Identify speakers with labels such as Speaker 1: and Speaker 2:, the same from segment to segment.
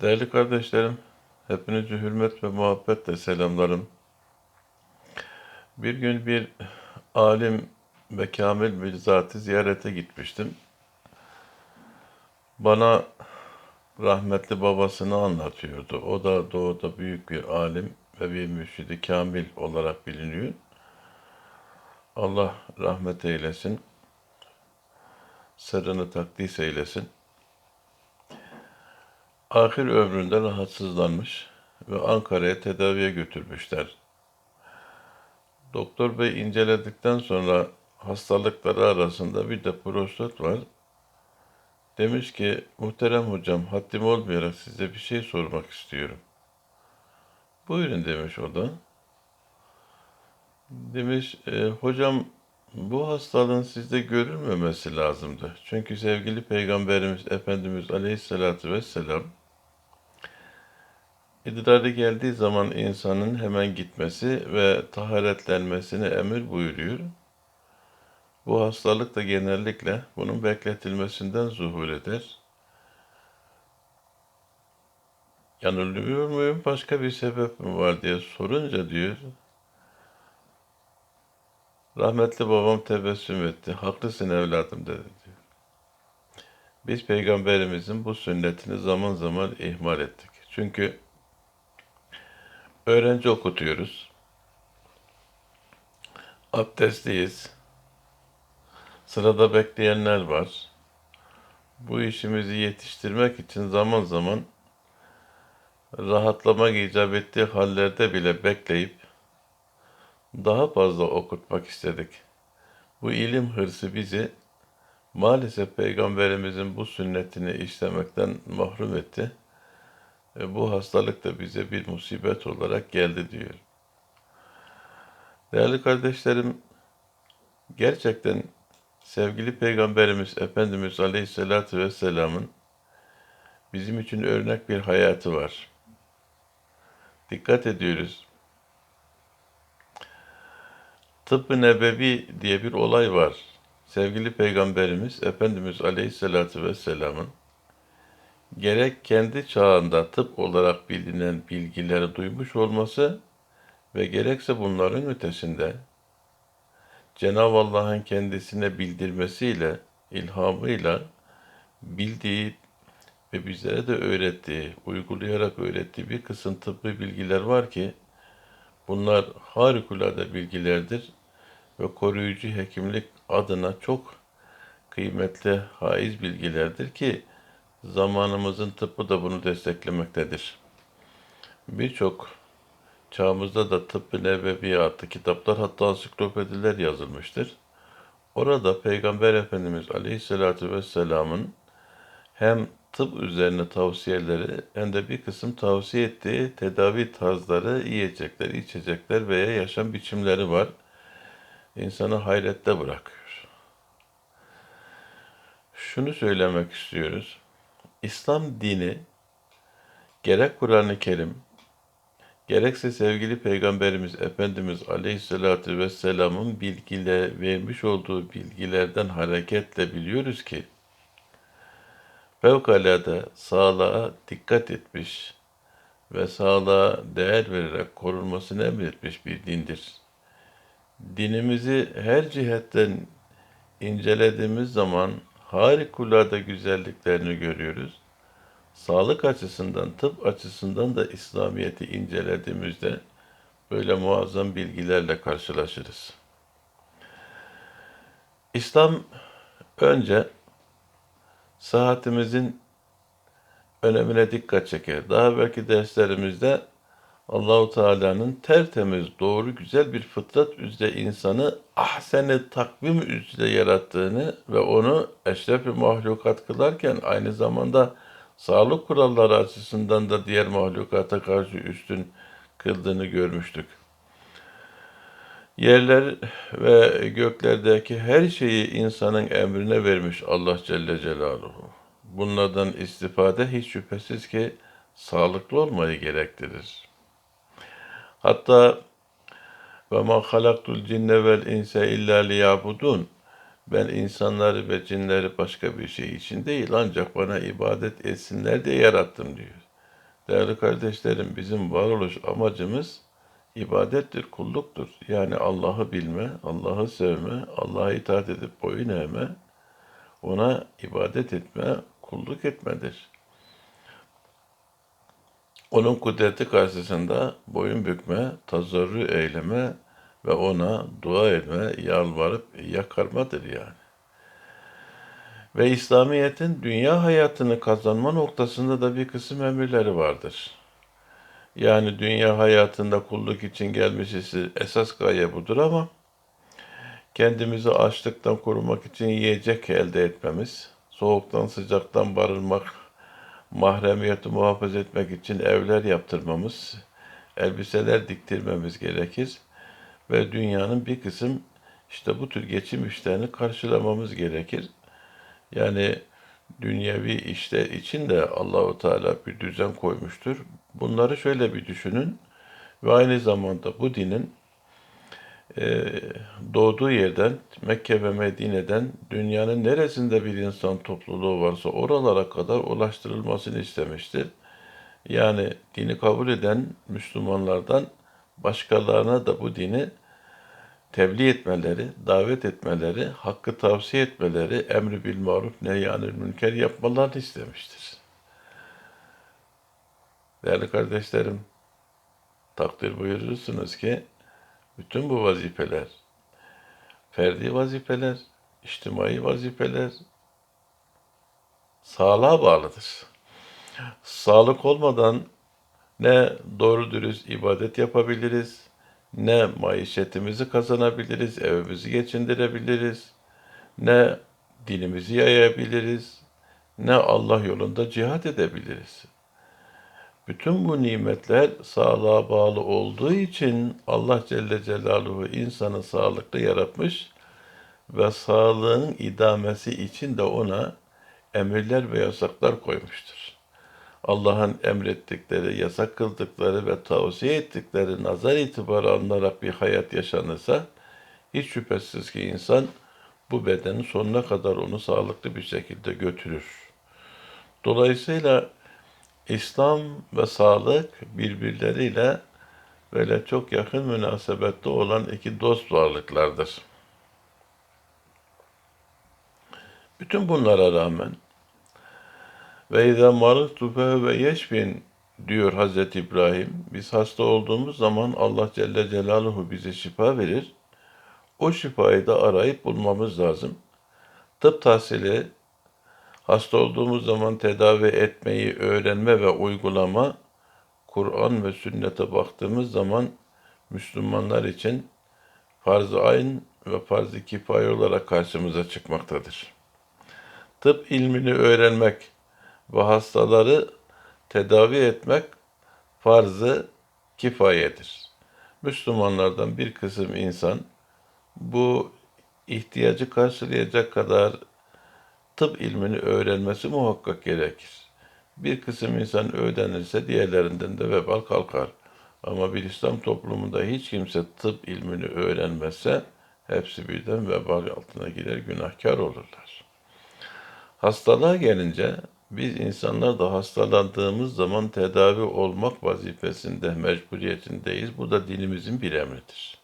Speaker 1: Değerli kardeşlerim, hepinizi hürmet ve muhabbetle selamlarım. Bir gün bir alim ve kamil bir zatı ziyarete gitmiştim. Bana rahmetli babasını anlatıyordu. O da doğuda büyük bir alim ve bir mürşidi kamil olarak biliniyor. Allah rahmet eylesin, sırrını takdis eylesin. Ahir ömründe rahatsızlanmış ve Ankara'ya tedaviye götürmüşler. Doktor bey inceledikten sonra hastalıkları arasında bir de prostat var. Demiş ki muhterem hocam haddim olmayarak size bir şey sormak istiyorum. Buyurun demiş o da. Demiş "E, hocam bu hastalığın sizde görülmemesi lazımdı. Çünkü sevgili Peygamberimiz Efendimiz Aleyhisselatü Vesselam idrarı geldiği zaman insanın hemen gitmesi ve taharetlenmesini emir buyuruyor. Bu hastalık da genellikle bunun bekletilmesinden zuhur eder. Yanılıyor muyum, başka bir sebep mi var diye sorunca diyor, rahmetli babam tebessüm etti. Haklısın evladım dedi diyor. Biz peygamberimizin bu sünnetini zaman zaman ihmal ettik. Çünkü öğrenci okutuyoruz. Abdestliyiz. Sırada bekleyenler var. Bu işimizi yetiştirmek için zaman zaman rahatlamak icap ettiği hallerde bile bekleyip daha fazla okutmak istedik. Bu ilim hırsı bizi maalesef Peygamberimizin bu sünnetini işlemekten mahrum etti. E, bu hastalık da bize bir musibet olarak geldi diyor. Değerli kardeşlerim, gerçekten sevgili Peygamberimiz Efendimiz Aleyhisselatü Vesselam'ın bizim için örnek bir hayatı var. Dikkat ediyoruz. Tıbbı Nebevi diye bir olay var. Sevgili Peygamberimiz Efendimiz Aleyhisselatü Vesselam'ın gerek kendi çağında tıp olarak bilinen bilgileri duymuş olması ve gerekse bunların ötesinde Cenab-ı Allah'ın kendisine bildirmesiyle, ilhamıyla bildiği ve bizlere de öğrettiği, uygulayarak öğrettiği bir kısım tıbbi bilgiler var ki bunlar harikulade bilgilerdir ve koruyucu hekimlik adına çok kıymetli haiz bilgilerdir ki zamanımızın tıbbı da bunu desteklemektedir. Birçok çağımızda da tıbbı nebevi adlı kitaplar hatta ansiklopediler yazılmıştır. Orada Peygamber Efendimiz Aleyhisselatü Vesselam'ın hem tıp üzerine tavsiyeleri hem de bir kısım tavsiye ettiği tedavi tarzları, yiyecekler, içecekler veya yaşam biçimleri var. İnsanı hayrette bırakıyor. Şunu söylemek istiyoruz. İslam dini gerek Kur'an-ı Kerim, gerekse sevgili Peygamberimiz Efendimiz Aleyhisselatü Vesselam'ın bilgiyle vermiş olduğu bilgilerden hareketle biliyoruz ki fevkalade sağlığa dikkat etmiş ve sağlığa değer vererek korunmasını emretmiş bir dindir. Dinimizi her cihetten incelediğimiz zaman harikulade güzelliklerini görüyoruz. Sağlık açısından, tıp açısından da İslamiyet'i incelediğimizde böyle muazzam bilgilerle karşılaşırız. İslam önce sıhhatimizin önemine dikkat çeker. Daha belki derslerimizde Allahu Teala'nın tertemiz, doğru, güzel bir fıtrat üzere insanı ahseni takvim üzere yarattığını ve onu eşref-i mahlukat kılarken aynı zamanda sağlık kuralları açısından da diğer mahlukata karşı üstün kıldığını görmüştük. Yerler ve göklerdeki her şeyi insanın emrine vermiş Allah Celle Celaluhu. Bunlardan istifade hiç şüphesiz ki sağlıklı olmayı gerektirir. Hatta ve ma halaktul cinne vel insa illa liyabudun. Ben insanları ve cinleri başka bir şey için değil ancak bana ibadet etsinler diye yarattım diyor. Değerli kardeşlerim bizim varoluş amacımız ibadettir, kulluktur. Yani Allah'ı bilme, Allah'ı sevme, Allah'a itaat edip boyun eğme, ona ibadet etme, kulluk etmedir. Onun kudreti karşısında boyun bükme, tazarru eyleme ve ona dua etme, yalvarıp yakarmadır yani. Ve İslamiyet'in dünya hayatını kazanma noktasında da bir kısım emirleri vardır. Yani dünya hayatında kulluk için gelmişiz esas gaye budur ama kendimizi açlıktan korumak için yiyecek elde etmemiz, soğuktan sıcaktan barınmak, mahremiyeti muhafaza etmek için evler yaptırmamız, elbiseler diktirmemiz gerekir ve dünyanın bir kısım işte bu tür geçim işlerini karşılamamız gerekir. Yani dünyevi işler için de Allahu Teala bir düzen koymuştur. Bunları şöyle bir düşünün ve aynı zamanda bu dinin e, doğduğu yerden Mekke ve Medine'den dünyanın neresinde bir insan topluluğu varsa oralara kadar ulaştırılmasını istemiştir. Yani dini kabul eden Müslümanlardan başkalarına da bu dini tebliğ etmeleri, davet etmeleri, hakkı tavsiye etmeleri, emri bil maruf, nehyanil münker yapmalarını istemiştir. Değerli kardeşlerim, takdir buyurursunuz ki bütün bu vazifeler, ferdi vazifeler, içtimai vazifeler sağlığa bağlıdır. Sağlık olmadan ne doğru dürüst ibadet yapabiliriz, ne maişetimizi kazanabiliriz, evimizi geçindirebiliriz, ne dinimizi yayabiliriz, ne Allah yolunda cihat edebiliriz. Bütün bu nimetler sağlığa bağlı olduğu için Allah Celle Celaluhu insanı sağlıklı yaratmış ve sağlığın idamesi için de ona emirler ve yasaklar koymuştur. Allah'ın emrettikleri, yasak kıldıkları ve tavsiye ettikleri nazar itibarı alınarak bir hayat yaşanırsa hiç şüphesiz ki insan bu bedenin sonuna kadar onu sağlıklı bir şekilde götürür. Dolayısıyla İslam ve sağlık birbirleriyle böyle çok yakın münasebette olan iki dost varlıklardır. Bütün bunlara rağmen ve izâ marıtu ve yeşfin diyor Hazreti İbrahim. Biz hasta olduğumuz zaman Allah Celle Celaluhu bize şifa verir. O şifayı da arayıp bulmamız lazım. Tıp tahsili, hasta olduğumuz zaman tedavi etmeyi öğrenme ve uygulama, Kur'an ve sünnete baktığımız zaman Müslümanlar için farz-ı ayn ve farz-ı kifaye olarak karşımıza çıkmaktadır. Tıp ilmini öğrenmek, ve hastaları tedavi etmek farzı kifayedir. Müslümanlardan bir kısım insan bu ihtiyacı karşılayacak kadar tıp ilmini öğrenmesi muhakkak gerekir. Bir kısım insan öğrenirse diğerlerinden de vebal kalkar. Ama bir İslam toplumunda hiç kimse tıp ilmini öğrenmezse hepsi birden vebal altına girer, günahkar olurlar. Hastalığa gelince biz insanlar da hastalandığımız zaman tedavi olmak vazifesinde, mecburiyetindeyiz. Bu da dinimizin bir emridir.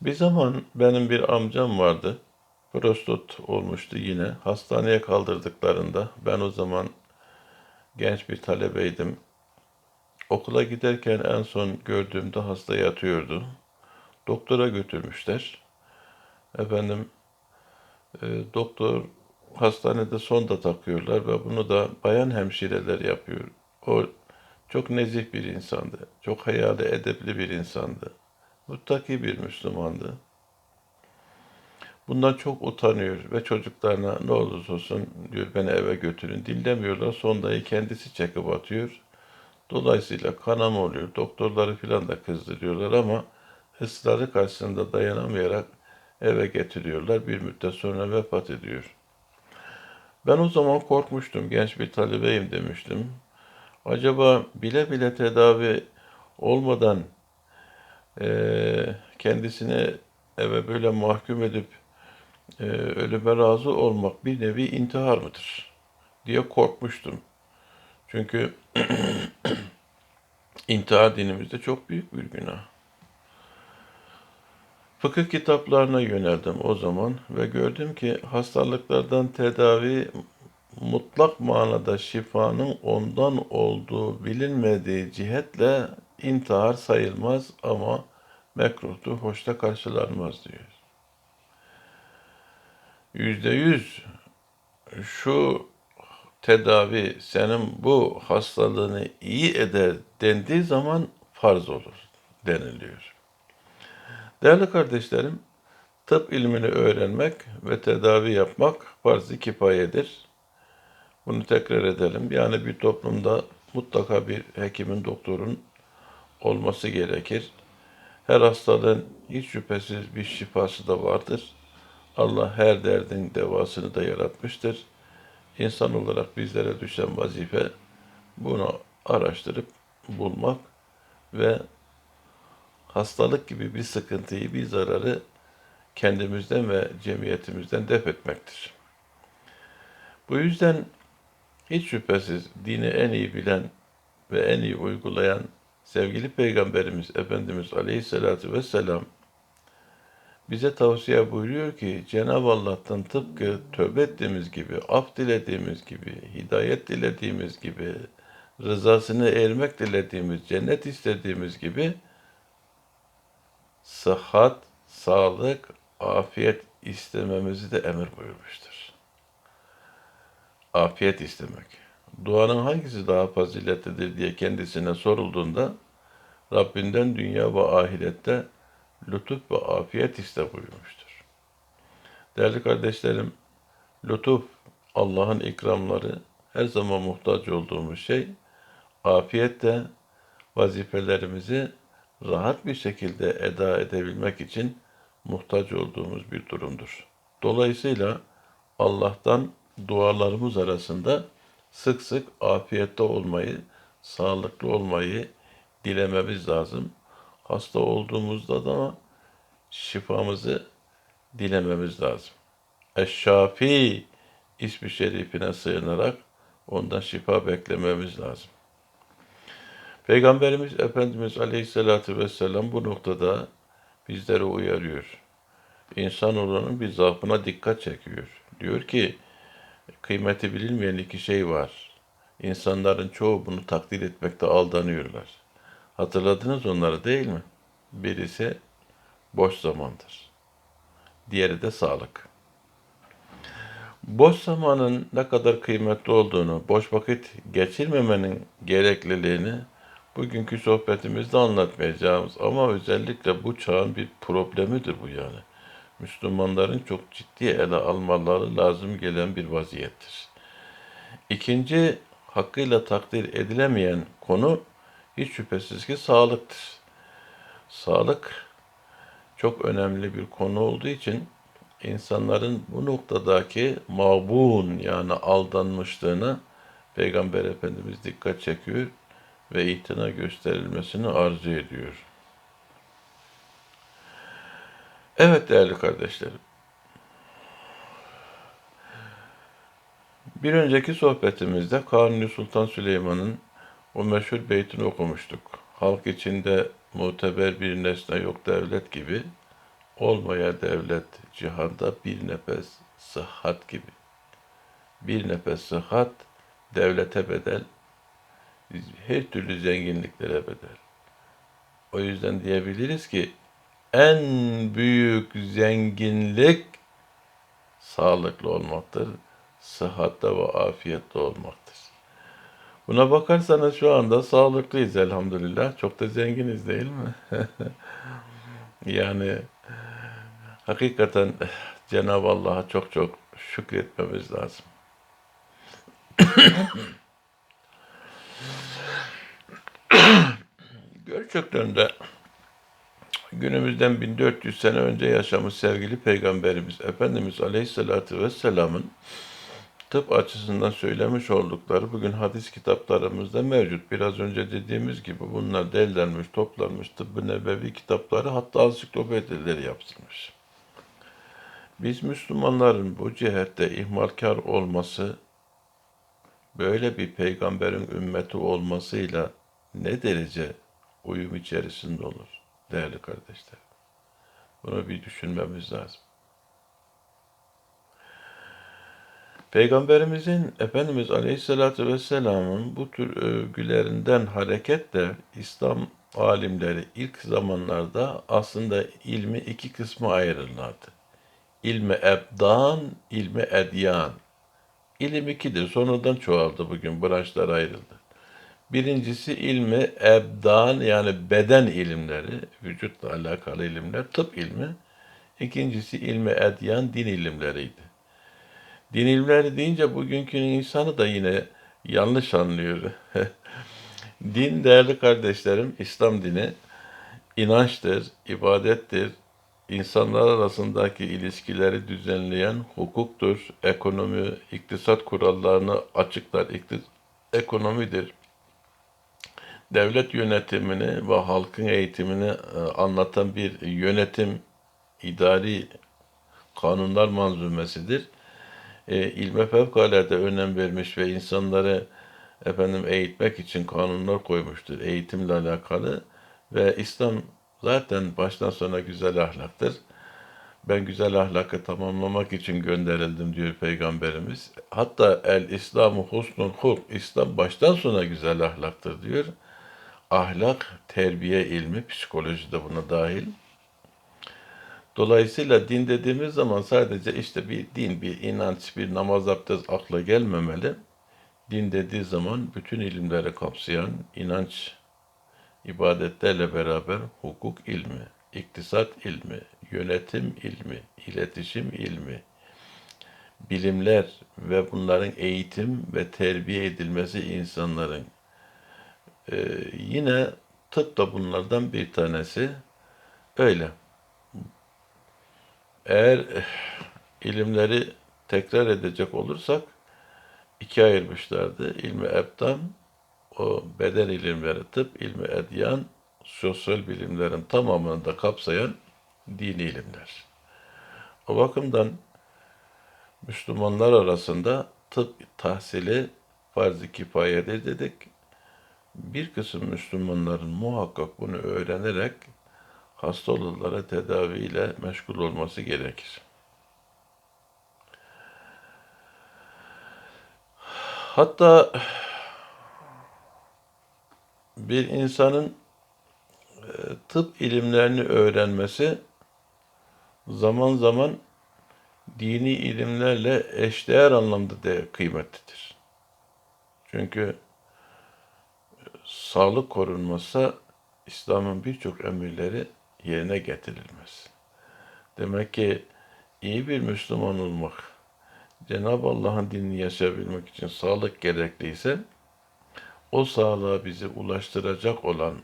Speaker 1: Bir zaman benim bir amcam vardı. Prostat olmuştu yine. Hastaneye kaldırdıklarında ben o zaman genç bir talebeydim. Okula giderken en son gördüğümde hasta yatıyordu. Doktora götürmüşler. Efendim e, doktor hastanede sonda takıyorlar ve bunu da bayan hemşireler yapıyor. O çok nezih bir insandı. Çok hayali edepli bir insandı. Muttaki bir Müslümandı. Bundan çok utanıyor ve çocuklarına ne olursa olsun diyor beni eve götürün. Dinlemiyorlar. Sondayı kendisi çekip atıyor. Dolayısıyla kanama oluyor. Doktorları filan da kızdırıyorlar ama ısrarı karşısında dayanamayarak eve getiriyorlar. Bir müddet sonra vefat ediyor. Ben o zaman korkmuştum, genç bir talebeyim demiştim. Acaba bile bile tedavi olmadan e, kendisini eve böyle mahkum edip e, ölüme razı olmak bir nevi intihar mıdır diye korkmuştum. Çünkü intihar dinimizde çok büyük bir günah. Fıkıh kitaplarına yöneldim o zaman ve gördüm ki hastalıklardan tedavi mutlak manada şifanın ondan olduğu bilinmediği cihetle intihar sayılmaz ama mekruhtur, hoşta karşılanmaz diyor. Yüzde yüz şu tedavi senin bu hastalığını iyi eder dendiği zaman farz olur deniliyor. Değerli kardeşlerim, tıp ilmini öğrenmek ve tedavi yapmak farz-ı kifayedir. Bunu tekrar edelim. Yani bir toplumda mutlaka bir hekimin, doktorun olması gerekir. Her hastalığın hiç şüphesiz bir şifası da vardır. Allah her derdin devasını da yaratmıştır. İnsan olarak bizlere düşen vazife bunu araştırıp bulmak ve hastalık gibi bir sıkıntıyı, bir zararı kendimizden ve cemiyetimizden def etmektir. Bu yüzden hiç şüphesiz dini en iyi bilen ve en iyi uygulayan sevgili Peygamberimiz Efendimiz Aleyhisselatü Vesselam bize tavsiye buyuruyor ki Cenab-ı Allah'tan tıpkı tövbe ettiğimiz gibi, af dilediğimiz gibi, hidayet dilediğimiz gibi, rızasını ermek dilediğimiz, cennet istediğimiz gibi sıhhat, sağlık, afiyet istememizi de emir buyurmuştur. Afiyet istemek. Duanın hangisi daha faziletlidir diye kendisine sorulduğunda Rabbinden dünya ve ahirette lütuf ve afiyet iste buyurmuştur. Değerli kardeşlerim, lütuf Allah'ın ikramları her zaman muhtaç olduğumuz şey, afiyet de vazifelerimizi rahat bir şekilde eda edebilmek için muhtaç olduğumuz bir durumdur. Dolayısıyla Allah'tan dualarımız arasında sık sık afiyette olmayı, sağlıklı olmayı dilememiz lazım. Hasta olduğumuzda da şifamızı dilememiz lazım. Eşşafi ismi şerifine sığınarak ondan şifa beklememiz lazım. Peygamberimiz Efendimiz Aleyhisselatü Vesselam bu noktada bizleri uyarıyor. İnsanoğlunun bir zaafına dikkat çekiyor. Diyor ki, kıymeti bilinmeyen iki şey var. İnsanların çoğu bunu takdir etmekte aldanıyorlar. Hatırladınız onları değil mi? Birisi boş zamandır. Diğeri de sağlık. Boş zamanın ne kadar kıymetli olduğunu, boş vakit geçirmemenin gerekliliğini bugünkü sohbetimizde anlatmayacağımız ama özellikle bu çağın bir problemidir bu yani. Müslümanların çok ciddi ele almaları lazım gelen bir vaziyettir. İkinci hakkıyla takdir edilemeyen konu hiç şüphesiz ki sağlıktır. Sağlık çok önemli bir konu olduğu için insanların bu noktadaki mabun yani aldanmışlığına Peygamber Efendimiz dikkat çekiyor ve itina gösterilmesini arzu ediyor. Evet değerli kardeşlerim. Bir önceki sohbetimizde Kanuni Sultan Süleyman'ın o meşhur beytini okumuştuk. Halk içinde muteber bir nesne yok devlet gibi, olmaya devlet cihanda bir nefes sıhhat gibi. Bir nefes sıhhat devlete bedel, her türlü zenginliklere bedel. O yüzden diyebiliriz ki en büyük zenginlik sağlıklı olmaktır, sıhhatte ve afiyette olmaktır. Buna bakarsanız şu anda sağlıklıyız elhamdülillah. Çok da zenginiz değil mi? yani hakikaten Cenab-ı Allah'a çok çok şükretmemiz lazım. Gerçekten de günümüzden 1400 sene önce yaşamış sevgili Peygamberimiz Efendimiz Aleyhisselatü Vesselam'ın tıp açısından söylemiş oldukları bugün hadis kitaplarımızda mevcut. Biraz önce dediğimiz gibi bunlar derlenmiş, toplanmış tıbbı nebevi kitapları hatta ansiklopedileri yapılmış. Biz Müslümanların bu cihette ihmalkar olması, böyle bir peygamberin ümmeti olmasıyla ne derece uyum içerisinde olur değerli kardeşler. Bunu bir düşünmemiz lazım. Peygamberimizin Efendimiz Aleyhisselatü Vesselam'ın bu tür övgülerinden hareketle İslam alimleri ilk zamanlarda aslında ilmi iki kısma ayırırlardı. İlmi ebdan, ilmi edyan. İlim ikidir. Sonradan çoğaldı bugün. Branşlar ayrıldı. Birincisi ilmi ebdan yani beden ilimleri, vücutla alakalı ilimler, tıp ilmi. İkincisi ilmi edyan, din ilimleriydi. Din ilimleri deyince bugünkü insanı da yine yanlış anlıyor. din değerli kardeşlerim, İslam dini inançtır, ibadettir, insanlar arasındaki ilişkileri düzenleyen hukuktur, ekonomi, iktisat kurallarını açıklar, iktis ekonomidir. Devlet yönetimini ve halkın eğitimini e, anlatan bir yönetim, idari kanunlar manzumesidir. E, ilme fevkalade önem vermiş ve insanları efendim eğitmek için kanunlar koymuştur eğitimle alakalı ve İslam zaten baştan sona güzel ahlaktır. Ben güzel ahlakı tamamlamak için gönderildim diyor Peygamberimiz. Hatta el İslamu husnul hulk. İslam baştan sona güzel ahlaktır diyor. Ahlak, terbiye ilmi, psikoloji de buna dahil. Dolayısıyla din dediğimiz zaman sadece işte bir din, bir inanç, bir namaz abdest akla gelmemeli. Din dediği zaman bütün ilimleri kapsayan inanç, ibadetlerle beraber hukuk ilmi, iktisat ilmi, yönetim ilmi, iletişim ilmi, bilimler ve bunların eğitim ve terbiye edilmesi insanların. Ee, yine tıp da bunlardan bir tanesi. Öyle. Eğer eh, ilimleri tekrar edecek olursak ikiye ayırmışlardı. İlmi ebdan, o beden ilimleri, tıp, ilmi edyan, sosyal bilimlerin tamamını da kapsayan dini ilimler. O bakımdan Müslümanlar arasında tıp tahsili farz-ı kifayedir dedik. Bir kısım Müslümanların muhakkak bunu öğrenerek hastalıklara tedaviyle meşgul olması gerekir. Hatta bir insanın e, tıp ilimlerini öğrenmesi zaman zaman dini ilimlerle eşdeğer anlamda da kıymetlidir. Çünkü sağlık korunmazsa İslam'ın birçok emirleri yerine getirilmez. Demek ki iyi bir Müslüman olmak, Cenab-ı Allah'ın dinini yaşayabilmek için sağlık gerekliyse, o sağlığa bizi ulaştıracak olan,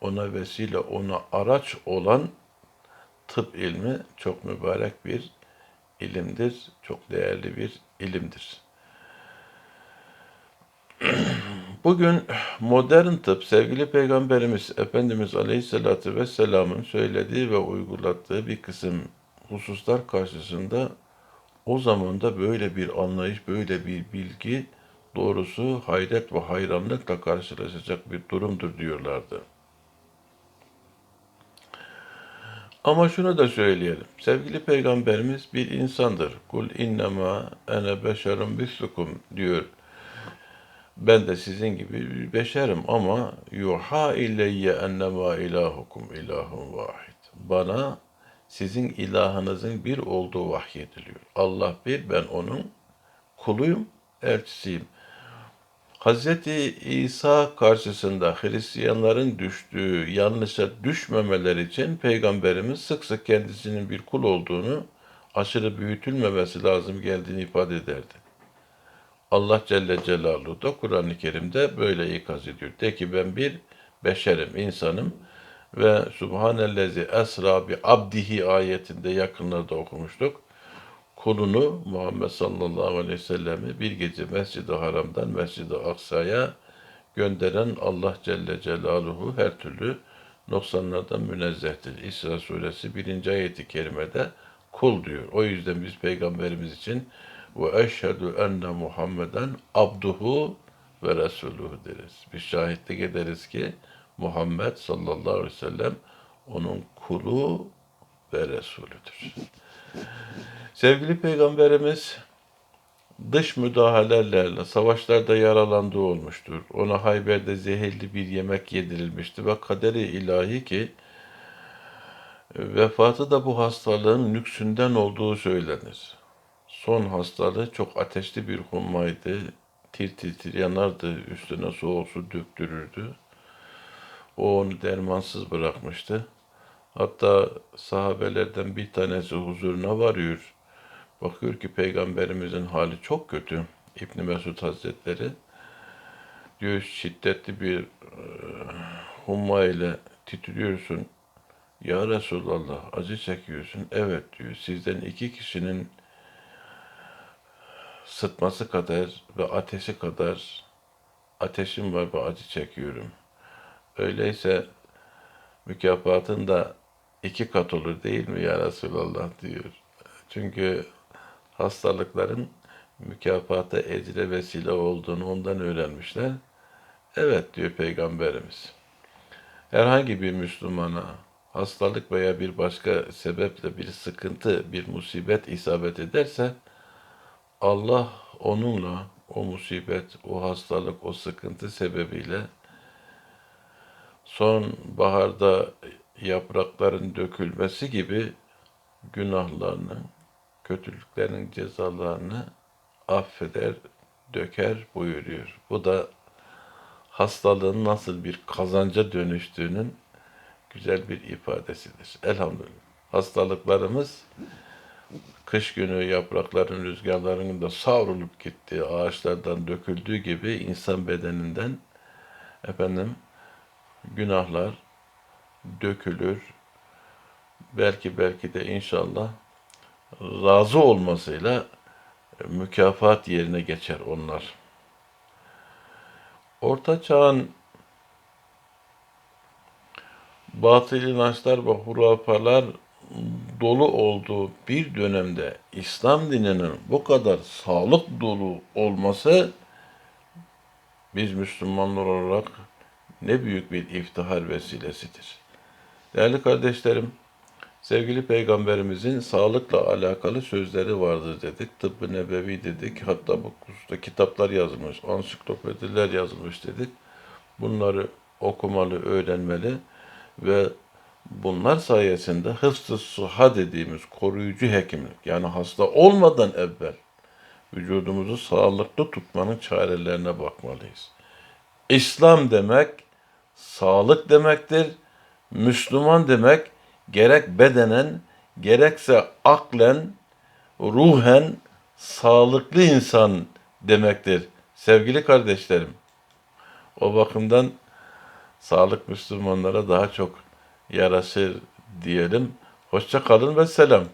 Speaker 1: ona vesile, ona araç olan tıp ilmi çok mübarek bir ilimdir, çok değerli bir ilimdir. Bugün modern tıp sevgili Peygamberimiz Efendimiz Aleyhisselatü Vesselam'ın söylediği ve uyguladığı bir kısım hususlar karşısında o zaman da böyle bir anlayış, böyle bir bilgi doğrusu hayret ve hayranlıkla karşılaşacak bir durumdur diyorlardı. Ama şunu da söyleyelim. Sevgili Peygamberimiz bir insandır. Kul innema ene beşerun mislukum diyor ben de sizin gibi bir beşerim ama yuha ileyye ennema ilahukum ilahun vahid. Bana sizin ilahınızın bir olduğu vahyediliyor. Allah bir, ben onun kuluyum, elçisiyim. Hz. İsa karşısında Hristiyanların düştüğü yanlışa düşmemeler için Peygamberimiz sık sık kendisinin bir kul olduğunu, aşırı büyütülmemesi lazım geldiğini ifade ederdi. Allah Celle Celaluhu da Kur'an-ı Kerim'de böyle ikaz ediyor. De ki ben bir beşerim, insanım ve Subhanellezi esra bi abdihi ayetinde yakınlarda okumuştuk. Kulunu Muhammed sallallahu aleyhi ve sellemi bir gece Mescid-i Haram'dan Mescid-i Aksa'ya gönderen Allah Celle Celaluhu her türlü noksanlardan münezzehtir. İsra suresi 1. ayeti kerimede kul diyor. O yüzden biz peygamberimiz için ve eşhedü enne Muhammeden abduhu ve resuluhu deriz. Biz şahitlik ederiz ki Muhammed sallallahu aleyhi ve sellem onun kulu ve Resulüdür. Sevgili Peygamberimiz dış müdahalelerle savaşlarda yaralandığı olmuştur. Ona Hayber'de zehirli bir yemek yedirilmişti ve kaderi ilahi ki vefatı da bu hastalığın nüksünden olduğu söylenir. Son hastalığı çok ateşli bir hummaydı. Tir tir tir yanardı, üstüne soğuk su döktürürdü. O onu dermansız bırakmıştı. Hatta sahabelerden bir tanesi huzuruna varıyor. Bakıyor ki peygamberimizin hali çok kötü. İbn Mesud Hazretleri diyor şiddetli bir e, humma ile titriyorsun. Ya Resulallah acı çekiyorsun. Evet diyor. Sizden iki kişinin sıtması kadar ve ateşi kadar ateşim var ve acı çekiyorum. Öyleyse mükafatın da iki kat olur değil mi ya Resulallah diyor. Çünkü hastalıkların mükafata ecre vesile olduğunu ondan öğrenmişler. Evet diyor Peygamberimiz. Herhangi bir Müslümana hastalık veya bir başka sebeple bir sıkıntı, bir musibet isabet ederse Allah onunla o musibet, o hastalık, o sıkıntı sebebiyle son baharda yaprakların dökülmesi gibi günahlarını, kötülüklerin cezalarını affeder, döker buyuruyor. Bu da hastalığın nasıl bir kazanca dönüştüğünün güzel bir ifadesidir. Elhamdülillah. Hastalıklarımız kış günü yaprakların, rüzgarların da savrulup gittiği, ağaçlardan döküldüğü gibi insan bedeninden efendim günahlar dökülür. Belki belki de inşallah razı olmasıyla mükafat yerine geçer onlar. Orta çağın batıl inançlar ve hurafalar dolu olduğu bir dönemde İslam dininin bu kadar sağlık dolu olması biz Müslümanlar olarak ne büyük bir iftihar vesilesidir. Değerli kardeşlerim, sevgili peygamberimizin sağlıkla alakalı sözleri vardır dedik. Tıbbı nebevi dedik. Hatta bu hususta kitaplar yazılmış, ansiklopediler yazılmış dedik. Bunları okumalı, öğrenmeli ve bunlar sayesinde hıfzı sıhha dediğimiz koruyucu hekimlik yani hasta olmadan evvel vücudumuzu sağlıklı tutmanın çarelerine bakmalıyız. İslam demek sağlık demektir. Müslüman demek gerek bedenen gerekse aklen, ruhen sağlıklı insan demektir. Sevgili kardeşlerim, o bakımdan sağlık Müslümanlara daha çok yaraşır diyelim. Hoşça kalın ve selam.